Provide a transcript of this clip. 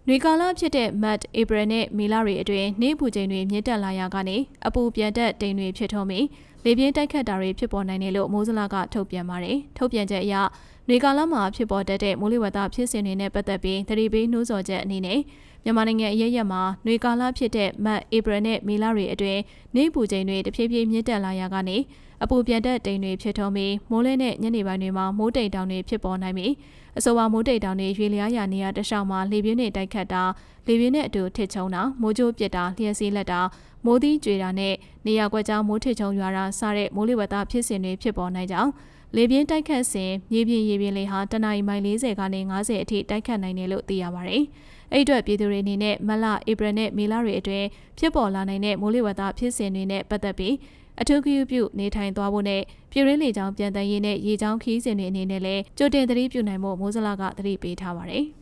။နှွေကာလဖြစ်တဲ့မတ်၊ဧပြီနဲ့မေလတွေအတွင်းနေပူချိန်တွေမြင့်တက်လာရာကနေအပူပြန်တက်တိမ်တွေဖြစ်ထွန်းပြီးလေပြင်းတိုက်ခတ်တာတွေဖြစ်ပေါ်နိုင်တယ်လို့မိုးစလကထုတ်ပြန်ပါတယ်။ထုတ်ပြန်ချက်အရနေကာလမှာဖြစ်ပေါ်တတ်တဲ့မိုးလေဝသဖြစ်စဉ်တွေနဲ့ပတ်သက်ပြီးသတိပေးနှိုးဆော်ချက်အနေနဲ့မြန်မာနိုင်ငံအရေးရက်မှာနှွေကာလဖြစ်တဲ့မတ်၊ဧပြီနဲ့မေလတွေအတွင်းနေပူချိန်တွေတဖြည်းဖြည်းမြင့်တက်လာရာကနေအပူပြန်တက်တိမ်တွေဖြစ်ထွန်းပြီးမိုးလဲနဲ့ညနေပိုင်းတွေမှာမိုးတိမ်တောင်တွေဖြစ်ပေါ်နိုင်ပြီးအဆိုပါမိုးတိမ်တောင်တွေရွေလျားရာနေရာတစ်လျှောက်မှာလေပြင်းတွေတိုက်ခတ်တာလေပြင်းနဲ့အတူထစ်ချုံတာမိုးကြိုးပစ်တာလျှက်စီးလက်တာ မိုးသီးကြွေတာနဲ့နေရာကွက်ကြားမိုးထစ်ချုံရွာတာစတဲ့မိုးလေဝသဖြစ်စဉ်တွေဖြစ်ပေါ်နိုင်ကြောင်းလေပြင်းတိုက်ခတ်စဉ်မြေပြင်ရေပြင်လေဟာတနအီမိုင်40ကနေ90အထိတိုက်ခတ်နိုင်တယ်လို့သိရပါတယ်။အဲ့အတွက်ပြည်သူတွေအနေနဲ့မလဧပြီနဲ့မေလတွေအတွင်းဖြစ်ပေါ်လာနိုင်တဲ့မိုးလေဝသဖြစ်စဉ်တွေနဲ့ပတ်သက်ပြီးအထူးဂရုပြုနေထိုင်သွားဖို့နဲ့ပြည်ရင်းလေကြောင်းပြန်တမ်းရေးနဲ့ရေကြောင်းခီးစဉ်တွေအနေနဲ့လည်းကြိုတင်သတိပြုနိုင်ဖို့မိုးစလာကသတိပေးထားပါတယ်။